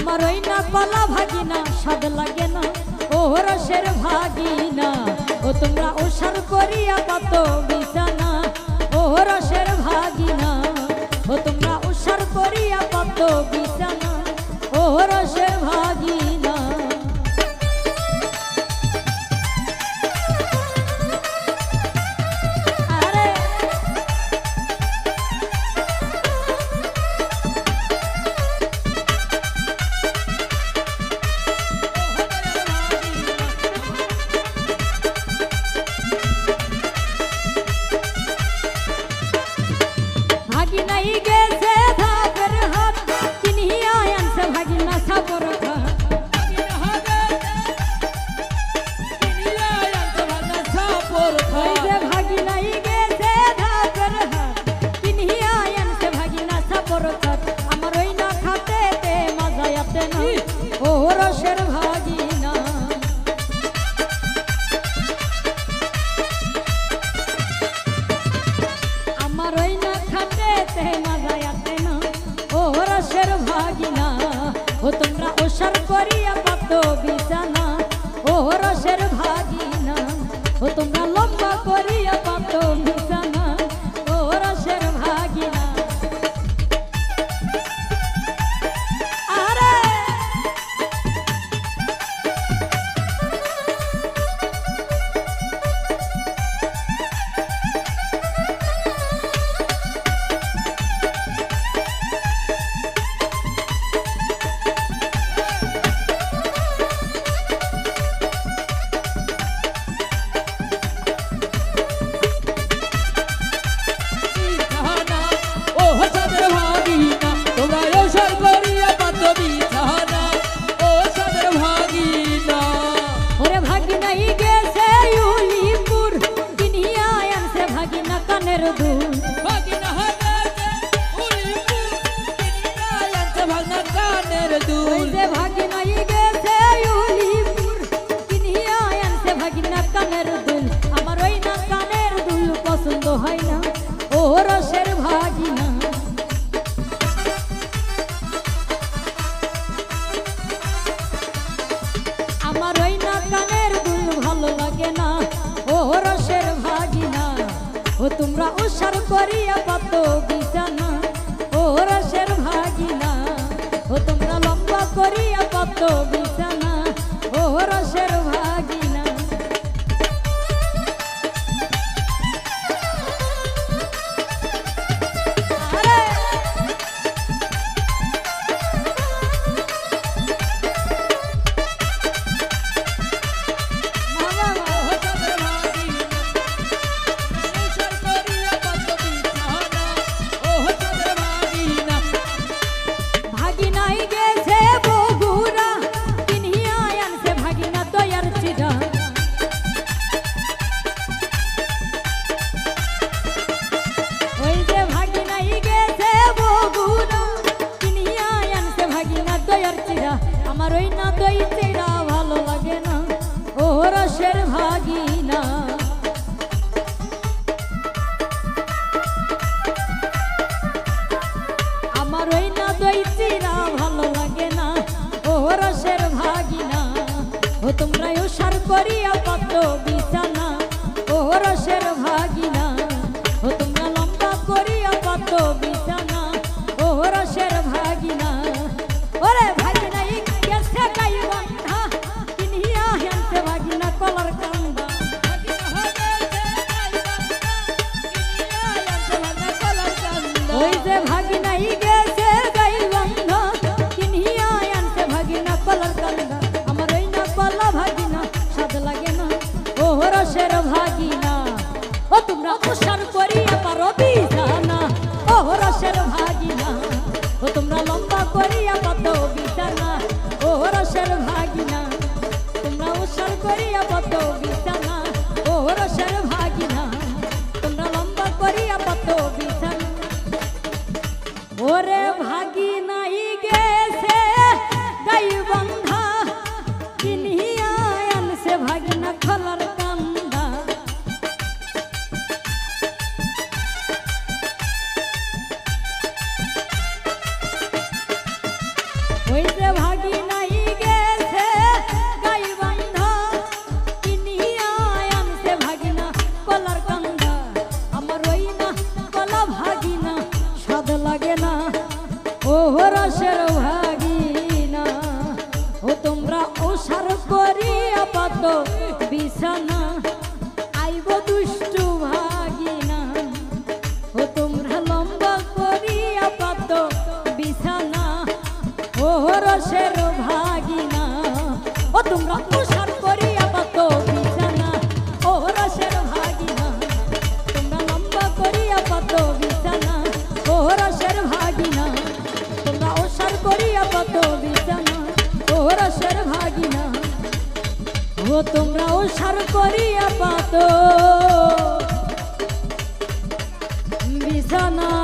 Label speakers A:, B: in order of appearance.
A: আমার ওই না কলা ভাগিনা, স্বাদ লাগে না। ও রসের ভাগিনা, ও তোমরা ওষার করিয়া কত বিছানা। ও রসের ভাগি ಯಾರದು করিয়া পাত বিছানা ও রসের ভাগিনা ও তোমরা লম্বা করিয়া পাত বিছানা তোমরা সার করিয়া কত করিয়া পাত, বিছানা আইব দুষ্টু ভাগিনা। ও তোমরা লম্বা করি আপাত বিছানা, ও রসের ভাগিনা। ও তোমরা সংসার করিয়া পাত। বিছানা